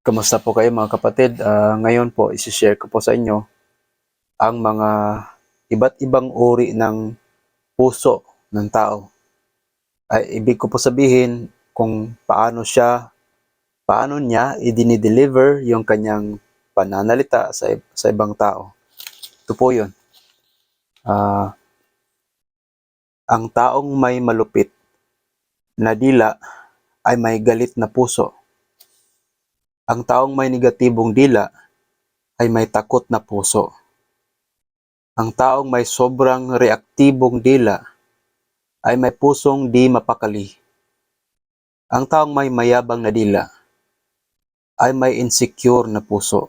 Kamusta po kayo mga kapatid? Ah, ngayon po, isi-share ko po sa inyo ang mga iba't ibang uri ng puso ng tao. Ay, ibig ko po sabihin kung paano siya, paano niya i-deliver yung kanyang pananalita sa, sa ibang tao. Ito po yun. Ah, ang taong may malupit na dila ay may galit na puso. Ang taong may negatibong dila ay may takot na puso. Ang taong may sobrang reaktibong dila ay may pusong di mapakali. Ang taong may mayabang na dila ay may insecure na puso.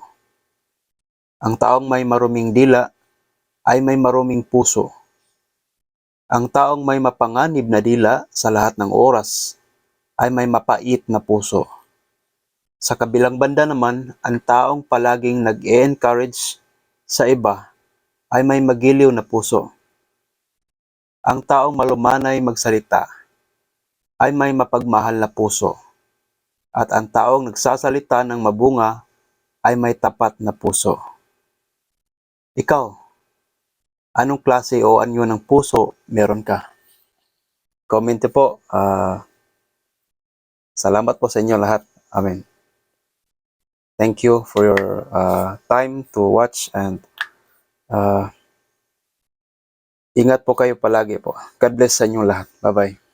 Ang taong may maruming dila ay may maruming puso. Ang taong may mapanganib na dila sa lahat ng oras ay may mapait na puso. Sa kabilang banda naman, ang taong palaging nag-encourage sa iba ay may magiliw na puso. Ang taong malumanay magsalita ay may mapagmahal na puso. At ang taong nagsasalita ng mabunga ay may tapat na puso. Ikaw, anong klase o anyo ng puso meron ka? Comment po. Ah, salamat po sa inyo lahat. Amen. Thank you for your uh, time to watch and uh, ingat po kayo palagi po. God bless sa inyong lahat. Bye-bye.